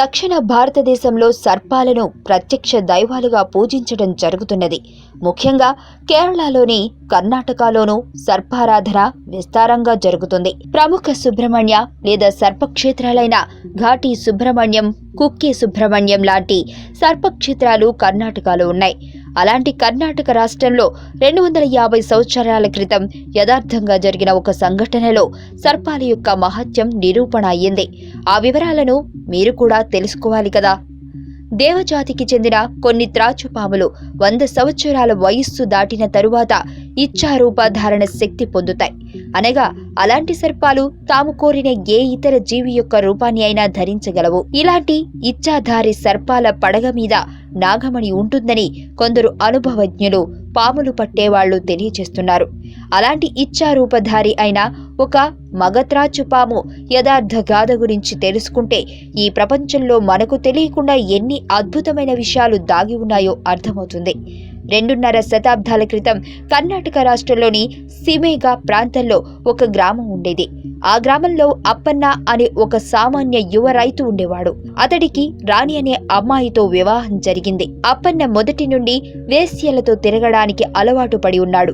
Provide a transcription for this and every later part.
దక్షిణ భారతదేశంలో సర్పాలను ప్రత్యక్ష దైవాలుగా పూజించడం జరుగుతున్నది. ముఖ్యంగా కేరళలోని కర్ణాటకలోనూ సర్పారాధన విస్తారంగా జరుగుతుంది. ప్రముఖ సుబ్రహ్మణ్య లేదా సర్పక్షేత్రాలైన ఘాటి సుబ్రహ్మణ్యం కుక్కి సుబ్రహ్మణ్యం లాంటి సర్పక్షేత్రాలు కర్ణాటకలో ఉన్నాయి. అలాంటి కర్ణాటక రాష్ట్రంలో రెండు వందల యాభై సంవత్సరాల క్రితం యథార్థంగా జరిగిన ఒక సంఘటనలో సర్పాల యొక్క మహత్యం నిరూపణ అయ్యింది. ఆ వివరాలను మీరు కూడా తెలుసుకోవాలి కదా. దేవజాతికి చెందిన కొన్ని త్రాచుపాములు వంద సంవత్సరాల వయస్సు దాటిన తరువాత ఇచ్చారూపధారణ శక్తి పొందుతాయి. అనగా అలాంటి సర్పాలు తాము కోరిన ఏ ఇతర జీవి యొక్క రూపాన్ని అయినా ధరించగలవు. ఇలాంటి ఇచ్చాధారి సర్పాల పడగ మీద నాగమణి ఉంటుందని కొందరు అనుభవజ్ఞులు పాములు పట్టేవాళ్ళు తెలియచేస్తున్నారు అలాంటి ఇచ్చారూపధారి అయిన ఒక మగత్రాచు పాము యథార్థ గాథ గురించి తెలుసుకుంటే ఈ ప్రపంచంలో మనకు తెలియకుండా ఎన్ని అద్భుతమైన విషయాలు దాగి ఉన్నాయో అర్థమవుతుంది. రెండున్నర శతాబ్దాల క్రితం కర్ణాటక రాష్ట్రంలోని సిమేగా ప్రాంతంలో ఒక గ్రామం ఉండేది. ఆ గ్రామంలో అప్పన్న అనే ఒక సామాన్య యువ రైతు ఉండేవాడు. అతడికి రాణి అనే అమ్మాయితో వివాహం జరిగింది. అప్పన్న మొదటి నుండి వేశ్యలతో తిరగడానికి అలవాటు పడి ఉన్నాడు.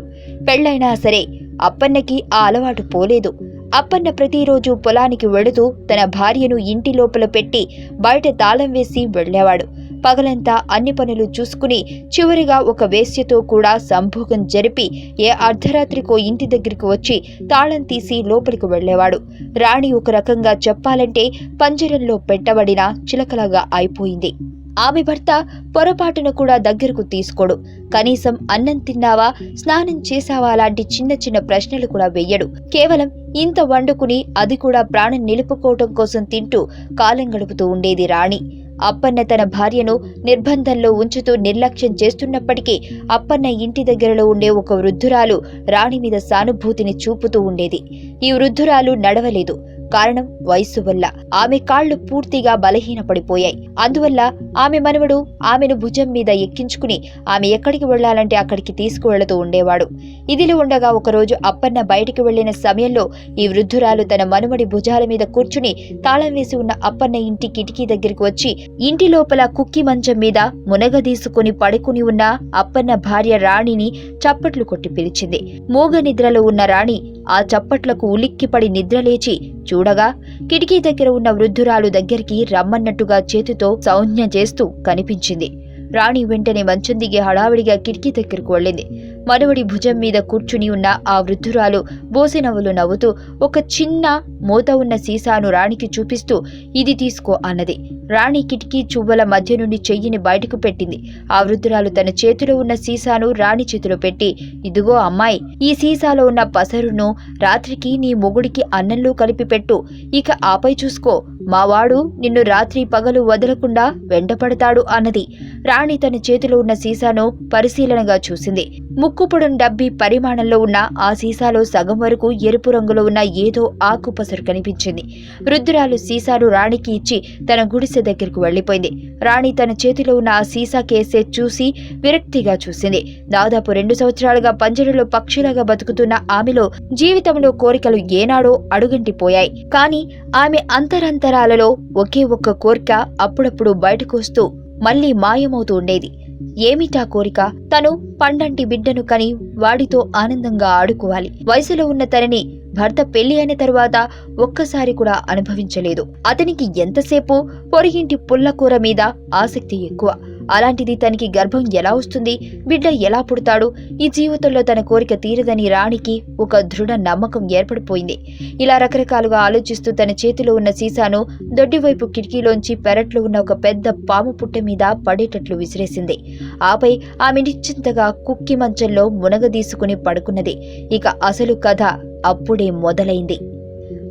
పెళ్ళైనా సరే అప్పన్నకి ఆ అలవాటు పోలేదు. అప్పన్న ప్రతిరోజు పొలానికి వెళుతూ తన భార్యను ఇంటి లోపల పెట్టి బయట తాళం వేసి వెళ్ళేవాడు. పగలంతా అన్ని పనులు చూసుకుని చివరిగా ఒక వేశ్యతో కూడా సంభోగం జరిపి ఏ అర్ధరాత్రికో ఇంటి దగ్గరికి వచ్చి తాళం తీసి లోపలికి వెళ్ళేవాడు. రాణి ఒక రకంగా చెప్పాలంటే పంజరంలో పెట్టబడిన చిలకలాగా అయిపోయింది. ఆమె భర్త పొరపాటున కూడా దగ్గరకు తీసుకోడు. కనీసం అన్నం తిన్నావా స్నానం చేశావా లాంటి చిన్న చిన్న ప్రశ్నలు కూడా వెయ్యడు కేవలం ఇంత వండుకుని అది కూడా ప్రాణం నిలుపుకోవటం కోసం తింటూ కాలం గడుపుతూ ఉండేది రాణి. అప్పన్న తన భార్యను నిర్బంధంలో ఉంచుతూ నిర్లక్ష్యం చేస్తున్నప్పటికీ అప్పన్న ఇంటి దగ్గరలో ఉండే ఒక వృద్ధురాలు రాణి మీద సానుభూతిని చూపుతూ ఉండేది. ఈ వృద్ధురాలు నడవలేదు. కారణం వయస్సు వల్ల. ఆమె కాళ్ళు పూర్తిగా బలహీనపడిపోయాయి. అందువల్ల ఆమె మనవడు ఆమెను భుజం మీద ఎక్కించుకుని ఆమె ఎక్కడికి వెళ్ళాలంటే అక్కడికి తీసుకువెళుతూ ఉండేవాడు. ఇదిలో ఉండగా ఒకరోజు అప్పన్న బయటికి వెళ్ళిన సమయంలో ఈ వృద్ధురాలు తన మనుమడి భుజాల మీద కూర్చుని తాళం వేసి ఉన్న అప్పన్న ఇంటి కిటికీ దగ్గరికి వచ్చి ఇంటి లోపల కుక్కి మంచం మీద మునగదీసుకుని పడుకుని ఉన్న అప్పన్న భార్య రాణిని చప్పట్లు కొట్టి పిలిచింది. మూగ నిద్రలో ఉన్న రాణి ఆ చప్పట్లకు ఉలిక్కిపడి నిద్రలేచి చూడగా కిటికీ దగ్గర ఉన్న వృద్ధురాలు దగ్గరికి రమ్మన్నట్టుగా చేతితో సౌజ్ఞ చేస్తూ కనిపించింది. రాణి వెంటనే మంచం దిగి హడావిడిగా కిటికీ దగ్గరకు వెళ్ళింది. మనవడి భుజం మీద కూర్చుని ఉన్న ఆ వృద్ధురాలు బోసి నవ్వులు నవ్వుతూ ఒక చిన్న మూత ఉన్న సీసాను రాణికి చూపిస్తూ ఇది తీసుకో అన్నది. రాణి కిటికీ చువ్వల మధ్య నుండి చెయ్యిని బయటకు పెట్టింది. ఆ వృద్ధురాలు తన చేతిలో ఉన్న సీసాను రాణి చేతిలో పెట్టి ఇదిగో అమ్మాయి ఈ సీసాలో ఉన్న పసరును రాత్రికి నీ మొగుడికి అన్నంలో కలిపి పెట్టు. ఇక ఆపై చూసుకో. మావాడు నిన్ను రాత్రి పగలు వదలకుండా వెంటపడతాడు అన్నది. రాణి తన చేతిలో ఉన్న సీసాను పరిశీలనగా చూసింది. ముక్కుపొడం డబ్బి పరిమాణంలో ఉన్న ఆ సీసాలో సగం వరకు ఎరుపు రంగులో ఉన్న ఏదో ఆకుపసరు కనిపించింది. రుద్రాలు సీసాను రాణికి ఇచ్చి తన గుడిసె దగ్గరకు వెళ్ళిపోయింది రాణి తన చేతిలో ఉన్న ఆ సీసా కేసే చూసి విరక్తిగా చూసింది. దాదాపు రెండు సంవత్సరాలుగా పంజరంలో పక్షిలాగా బతుకుతున్న ఆమెలో జీవితంలో కోరికలు ఏనాడో అడుగంటిపోయాయి. కానీ ఆమె అంతరంతరాలలో ఒకే ఒక్క కోరిక అప్పుడప్పుడు బయటకు వస్తూ మళ్ళీ మాయమవుతూ ఉండేది. ఏమిటా కోరిక? తను పండంటి బిడ్డను కని వాడితో ఆనందంగా ఆడుకోవాలి. వయసులో ఉన్న తనని భర్త పెళ్ళి అయిన తరువాత ఒక్కసారి కూడా అనుభవించలేదు. అతనికి ఎంతసేపు పొరిగింటి పుల్లకూర మీద ఆసక్తి ఎక్కువ. అలాంటిది తనకి గర్భం ఎలా వస్తుంది? బిడ్డ ఎలా పుడతాడు? ఈ జీవితంలో తన కోరిక తీరదని రాణికి ఒక దృఢ నమ్మకం ఏర్పడిపోయింది. ఇలా రకరకాలుగా ఆలోచిస్తూ తన చేతిలో ఉన్న సీసాను దొడ్డివైపు కిటికీలోంచి పెరట్లో ఉన్న ఒక పెద్ద పాము పుట్ట మీద పడేటట్లు విసిరేసింది. ఆపై ఆమె నిశ్చింతగా కుక్కి మంచంలో మునగదీసుకుని పడుకున్నది. ఇక అసలు కథ అప్పుడే మొదలైంది.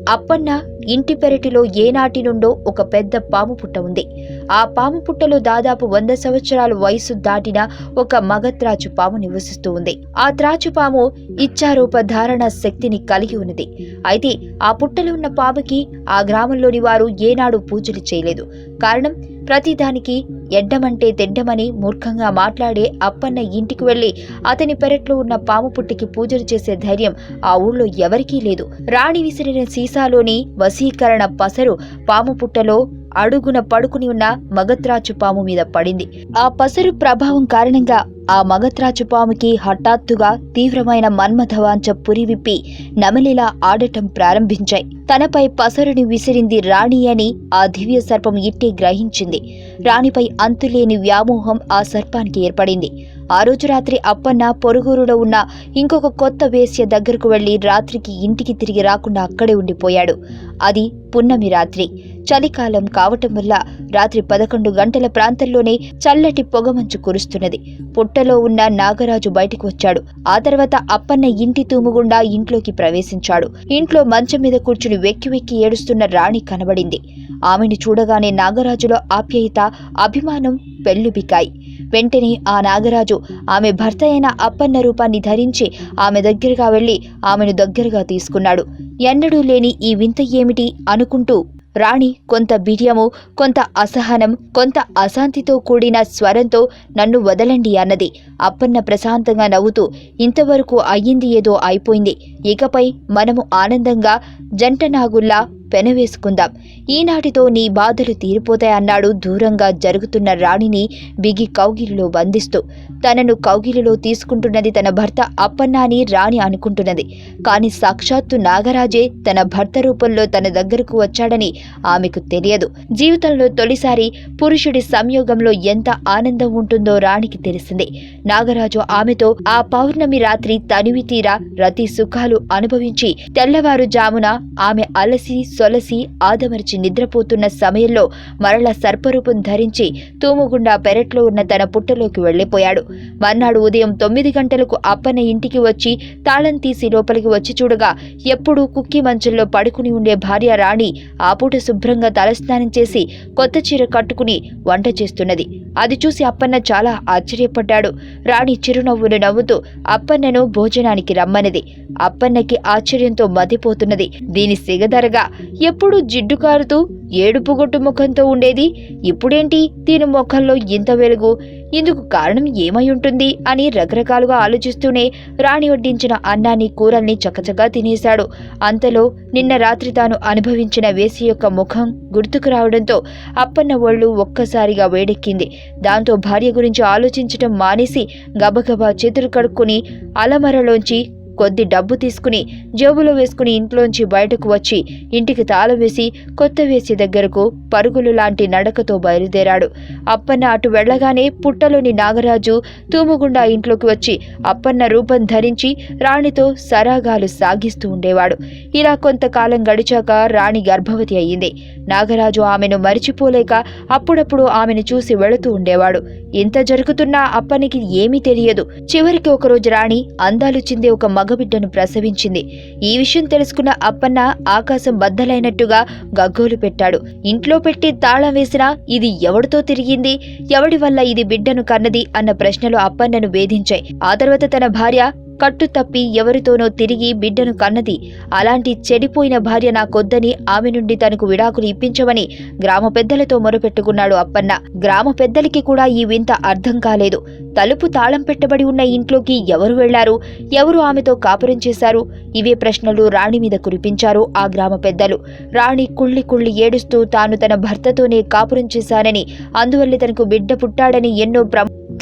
అప్పన్న ఇంటి పెరటిలో ఏనాటి నుండో ఒక పెద్ద పాము పుట్ట ఉంది. ఆ పాము పుట్టలో దాదాపు వంద సంవత్సరాల వయసు దాటిన ఒక మగ త్రాచు పాము నివసిస్తూ ఉంది. ఆ త్రాచు పాము ఇచ్చారూప ధారణ శక్తిని కలిగి ఉన్నది. అయితే ఆ పుట్టలో ఉన్న పాముకి ఆ గ్రామంలోని వారు ఏనాడు పూజలు చేయలేదు. కారణం ప్రతిదానికి ఎడ్డమంటే తెడ్డమని మూర్ఖంగా మాట్లాడే అప్పన్న ఇంటికి వెళ్ళి అతని పెరట్లో ఉన్న పాము పుట్టికి పూజలు చేసే ధైర్యం ఆ ఊళ్ళో ఎవరికీ లేదు. రాణి విసిరిన సీసాలోని వశీకరణ పసరు పాము పుట్టలో అడుగున పడుకుని ఉన్న మగత్రాచు పాము మీద పడింది. ఆ పసరు ప్రభావం కారణంగా ఆ మగత్రాచు పాముకి హఠాత్తుగా తీవ్రమైన మన్మథవాంచ పురివిప్పి నమలిలా ఆడటం ప్రారంభించాయి. తనపై పసరుని విసిరింది రాణి అని ఆ దివ్య సర్పం ఇట్టే గ్రహించింది. రాణిపై అంతులేని వ్యామోహం ఆ సర్పానికి ఏర్పడింది. ఆ రోజు రాత్రి అప్పన్న పొరుగురులో ఉన్న ఇంకొక కొత్త వేశ్య దగ్గరకు వెళ్ళి రాత్రికి ఇంటికి తిరిగి రాకుండా అక్కడే ఉండిపోయాడు. అది పున్నమి రాత్రి. చలికాలం కావటం వల్ల రాత్రి పదకొండు గంటల ప్రాంతంలోనే చల్లటి పొగమంచు కురుస్తున్నది. పుట్టలో ఉన్న నాగరాజు బయటకు వచ్చాడు. ఆ తర్వాత అప్పన్న ఇంటి తూముగుండా ఇంట్లోకి ప్రవేశించాడు. ఇంట్లో మంచం మీద కూర్చుని వెక్కి వెక్కి ఏడుస్తున్న రాణి కనబడింది. ఆమెను చూడగానే నాగరాజులో ఆప్యాయత అభిమానం పెళ్ళుబికాయి వెంటనే ఆ నాగరాజు ఆమె భర్త అయిన అప్పన్న రూపాన్ని ధరించి ఆమె దగ్గరగా వెళ్ళి ఆమెను దగ్గరగా తీసుకున్నాడు. ఎన్నడూ లేని ఈ వింత ఏమిటి అనుకుంటూ రాణి కొంత బిర్యము కొంత అసహనం కొంత అశాంతితో కూడిన స్వరంతో నన్ను వదలండి అన్నది. అప్పన్న ప్రశాంతంగా నవ్వుతూ ఇంతవరకు అయ్యింది ఏదో అయిపోయింది. ఇకపై మనము ఆనందంగా జంట నాగుల్లా పెనవేసుకుందాం. ఈనాటితో నీ బాధలు తీరిపోతాయన్నాడు దూరంగా జరుగుతున్న రాణిని బిగి కౌగిలిలో బంధిస్తూ. తనను కౌగిలిలో తీసుకుంటున్నది తన భర్త అప్పన్న అని రాణి అనుకుంటున్నది. కాని సాక్షాత్తు నాగరాజే తన భర్త రూపంలో తన దగ్గరకు వచ్చాడని ఆమెకు తెలియదు. జీవితంలో తొలిసారి పురుషుడి సంయోగంలో ఎంత ఆనందం ఉంటుందో రాణికి తెలిసింది. నాగరాజు ఆమెతో ఆ పౌర్ణమి రాత్రి తనివి తీరా రతి సుఖాలు అనుభవించి తెల్లవారుజామున ఆమె అలసి సొలసి ఆదమరిచి నిద్రపోతున్న సమయంలో మరల సర్పరూపం ధరించి తూముగుండా పెరట్లో ఉన్న తన పుట్టలోకి వెళ్ళిపోయాడు మర్నాడు ఉదయం తొమ్మిది గంటలకు అప్పన్న ఇంటికి వచ్చి తాళం తీసి లోపలికి వచ్చి చూడగా ఎప్పుడూ కుక్కి మంచంలో పడుకుని ఉండే భార్య రాణి ఆ పూట శుభ్రంగా తలస్నానం చేసి కొత్త చీర కట్టుకుని వంట చేస్తున్నది. అది చూసి అప్పన్న చాలా ఆశ్చర్యపడ్డాడు. రాణి చిరునవ్వును నవ్వుతూ అప్పన్నను భోజనానికి రమ్మనిది అప్పన్నకి ఆశ్చర్యంతో మతిపోతున్నది. దీని సిగదరగా ఎప్పుడూ జిడ్డు కారుతూ ఏడుపుగొట్టు ముఖంతో ఉండేది. ఇప్పుడేంటి? దీని ముఖంలో ఇంత వెలుగు. ఇందుకు కారణం ఏమై ఉంటుంది అని రకరకాలుగా ఆలోచిస్తూనే రాణి వడ్డించిన అన్నాన్ని కూరల్ని చకచకా తినేశాడు. అంతలో నిన్న రాత్రి తాను అనుభవించిన వేసి యొక్క ముఖం గుర్తుకు రావడంతో అప్పన్న ఒళ్ళు ఒక్కసారిగా వేడెక్కింది. దాంతో భార్య గురించి ఆలోచించటం మానేసి గబగబా చేతులు కడుక్కుని అలమరలోంచి కొద్ది డబ్బు తీసుకుని జేబులో వేసుకుని ఇంట్లోంచి బయటకు వచ్చి ఇంటికి తాళం వేసి కొత్త వేసి దగ్గరకు పరుగులు లాంటి నడకతో బయలుదేరాడు. అప్పన్న అటు వెళ్ళగానే పుట్టలోని నాగరాజు తూముగుండా ఇంట్లోకి వచ్చి అప్పన్న రూపం ధరించి రాణితో సరాగాలు సాగిస్తూ ఉండేవాడు. ఇలా కొంతకాలం గడిచాక రాణి గర్భవతి అయ్యింది. నాగరాజు ఆమెను మరిచిపోలేక అప్పుడప్పుడు ఆమెను చూసి వెళుతూ ఉండేవాడు. ఇంత జరుగుతున్నా అప్పనికి ఏమీ తెలియదు. చివరికి ఒకరోజు రాణి అందాలు ఒక ఒక మగబిడ్డను ప్రసవించింది. ఈ విషయం తెలుసుకున్న అప్పన్న ఆకాశం బద్దలైనట్టుగా గగ్గోలు పెట్టాడు. ఇంట్లో పెట్టి తాళం వేసినా ఇది ఎవడితో తిరిగింది? ఎవడి వల్ల ఇది బిడ్డను కన్నది? అన్న ప్రశ్నలు అప్పన్నను వేధించాయి. ఆ తర్వాత తన భార్య కట్టు తప్పి ఎవరితోనో తిరిగి బిడ్డను కన్నది. అలాంటి చెడిపోయిన భార్య నాకొద్దని ఆమె నుండి తనకు విడాకులు ఇప్పించమని గ్రామ పెద్దలతో మొరపెట్టుకున్నాడు అప్పన్న. గ్రామ పెద్దలకి కూడా ఈ వింత అర్థం కాలేదు. తలుపు తాళం పెట్టబడి ఉన్న ఇంట్లోకి ఎవరు వెళ్ళారు? ఎవరు ఆమెతో కాపురం చేశారు? ఇవే ప్రశ్నలు రాణి మీద కురిపించారు ఆ గ్రామ పెద్దలు. రాణి కుళ్ళి కుళ్ళి ఏడుస్తూ తాను తన భర్తతోనే కాపురం చేశానని అందువల్లే తనకు బిడ్డ పుట్టాడని ఎన్నో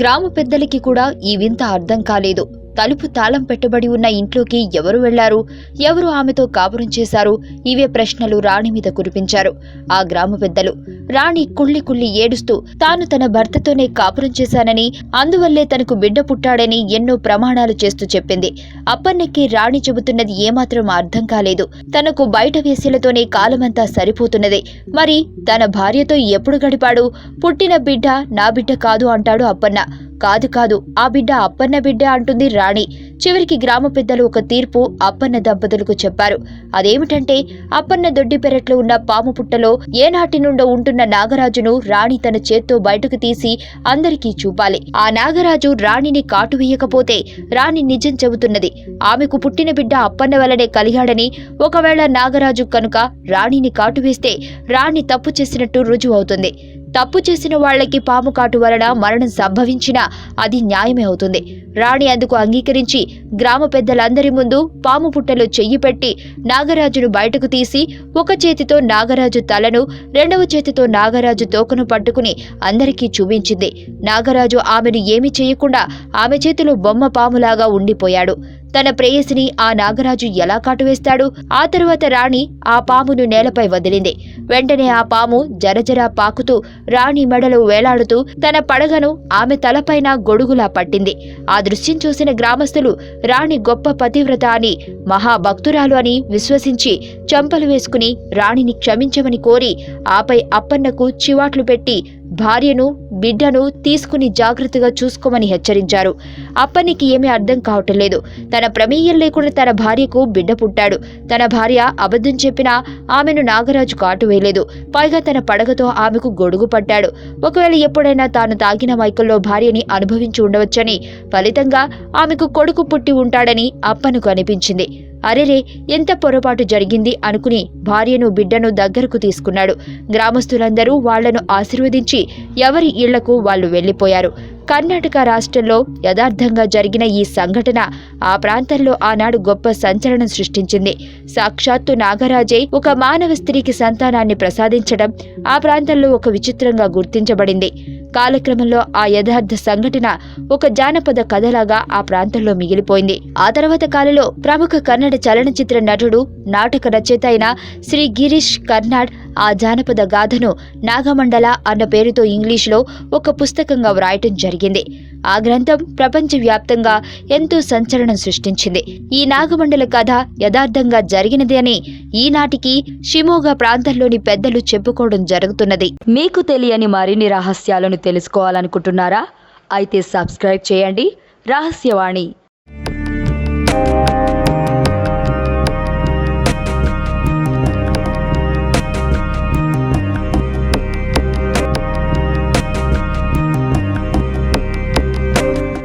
గ్రామ పెద్దలకి కూడా ఈ వింత అర్థం కాలేదు. తలుపు తాళం పెట్టబడి ఉన్న ఇంట్లోకి ఎవరు వెళ్ళారు? ఎవరు ఆమెతో కాపురం చేశారు? ఇవే ప్రశ్నలు రాణి మీద కురిపించారు ఆ గ్రామ పెద్దలు. రాణి కుళ్ళి కుళ్ళి ఏడుస్తూ తాను తన భర్తతోనే కాపురం చేశానని అందువల్లే తనకు బిడ్డ పుట్టాడని ఎన్నో ప్రమాణాలు చేస్తూ చెప్పింది. అప్పన్నకి రాణి చెబుతున్నది ఏమాత్రం అర్థం కాలేదు. తనకు బయట వేసేలతోనే కాలమంతా సరిపోతున్నది. మరి తన భార్యతో ఎప్పుడు గడిపాడు? పుట్టిన బిడ్డ నా బిడ్డ కాదు అంటాడు అప్పన్న. కాదు కాదు ఆ బిడ్డ అప్పన్న బిడ్డ అంటుంది రాణి. చివరికి గ్రామ పెద్దలు ఒక తీర్పు అప్పన్న దంపతులకు చెప్పారు. అదేమిటంటే అప్పన్న దొడ్డి పెరట్లో ఉన్న పాము పుట్టలో ఏనాటి నుండో ఉంటున్న నాగరాజును రాణి తన చేత్తో బయటకు తీసి అందరికీ చూపాలి. ఆ నాగరాజు రాణిని కాటు వేయకపోతే రాణి నిజం చెబుతున్నది. ఆమెకు పుట్టిన బిడ్డ అప్పన్న వలనే కలిగాడని ఒకవేళ నాగరాజు కనుక రాణిని కాటు వేస్తే రాణి తప్పు చేసినట్టు రుజువు అవుతుంది తప్పు చేసిన వాళ్ళకి పాము కాటు వలన మరణం సంభవించినా అది న్యాయమే అవుతుంది. రాణి అందుకు అంగీకరించి గ్రామ పెద్దలందరి ముందు పాము పుట్టలో చెయ్యి పెట్టి నాగరాజును బయటకు తీసి ఒక చేతితో నాగరాజు తలను రెండవ చేతితో నాగరాజు తోకను పట్టుకుని అందరికీ చూపించింది. నాగరాజు ఆమెను ఏమీ చేయకుండా ఆమె చేతిలో బొమ్మ పాములాగా ఉండిపోయాడు. తన ప్రేయసిని ఆ నాగరాజు ఎలా కాటువేస్తాడు? ఆ తరువాత రాణి ఆ పామును నేలపై వదిలింది. వెంటనే ఆ పాము జరజరా పాకుతూ రాణి మెడలో వేలాడుతూ తన పడగను ఆమె తలపైన గొడుగులా పట్టింది. ఆ దృశ్యం చూసిన గ్రామస్తులు రాణి గొప్ప పతివ్రత అని మహాభక్తురాలు అని విశ్వసించి చంపలు వేసుకుని రాణిని క్షమించమని కోరి ఆపై అప్పన్నకు చివాట్లు పెట్టి భార్యను బిడ్డను తీసుకుని జాగ్రత్తగా చూసుకోమని హెచ్చరించారు. అప్పనికి ఏమీ అర్థం కావటం లేదు. తన ప్రమేయం లేకుండా తన భార్యకు బిడ్డ పుట్టాడు. తన భార్య అబద్ధం చెప్పినా ఆమెను నాగరాజు కాటు వేయలేదు. పైగా తన పడగతో ఆమెకు గొడుగు పట్టాడు. ఒకవేళ ఎప్పుడైనా తాను తాగిన మైకల్లో భార్యని అనుభవించి ఉండవచ్చని ఫలితంగా ఆమెకు కొడుకు పుట్టి ఉంటాడని అప్పనకు అనిపించింది. అరెరే ఎంత పొరపాటు జరిగింది అనుకుని భార్యను బిడ్డను దగ్గరకు తీసుకున్నాడు. గ్రామస్తులందరూ వాళ్ళను ఆశీర్వదించి ఎవరి ఇళ్ళకు వాళ్ళు వెళ్ళిపోయారు కర్ణాటక రాష్ట్రంలో యథార్థంగా జరిగిన ఈ సంఘటన ఆ ప్రాంతంలో ఆనాడు గొప్ప సంచలనం సృష్టించింది. సాక్షాత్తు నాగరాజే ఒక మానవ స్త్రీకి సంతానాన్ని ప్రసాదించడం ఆ ప్రాంతంలో ఒక విచిత్రంగా గుర్తించబడింది. కాలక్రమంలో ఆ యథార్థ సంఘటన ఒక జానపద కథలాగా ఆ ప్రాంతంలో మిగిలిపోయింది. ఆ తర్వాత కాలంలో ప్రముఖ కన్నడ చలనచిత్ర నటుడు నాటక రచయిత అయిన శ్రీ గిరీష్ కర్నాడ్ ఆ జానపద గాథను నాగమండల అన్న పేరుతో ఇంగ్లీష్లో ఒక పుస్తకంగా వ్రాయటం జరిగింది. ఆ గ్రంథం ప్రపంచవ్యాప్తంగా ఎంతో సంచలనం సృష్టించింది. ఈ నాగమండల కథ యథార్థంగా జరిగినది అని ఈనాటికి షిమోగా ప్రాంతంలోని పెద్దలు చెప్పుకోవడం జరుగుతున్నది. మీకు తెలియని మరిన్ని రహస్యాలను తెలుసుకోవాలనుకుంటున్నారా? అయితే సబ్స్క్రైబ్ చేయండి. రహస్యవాణి.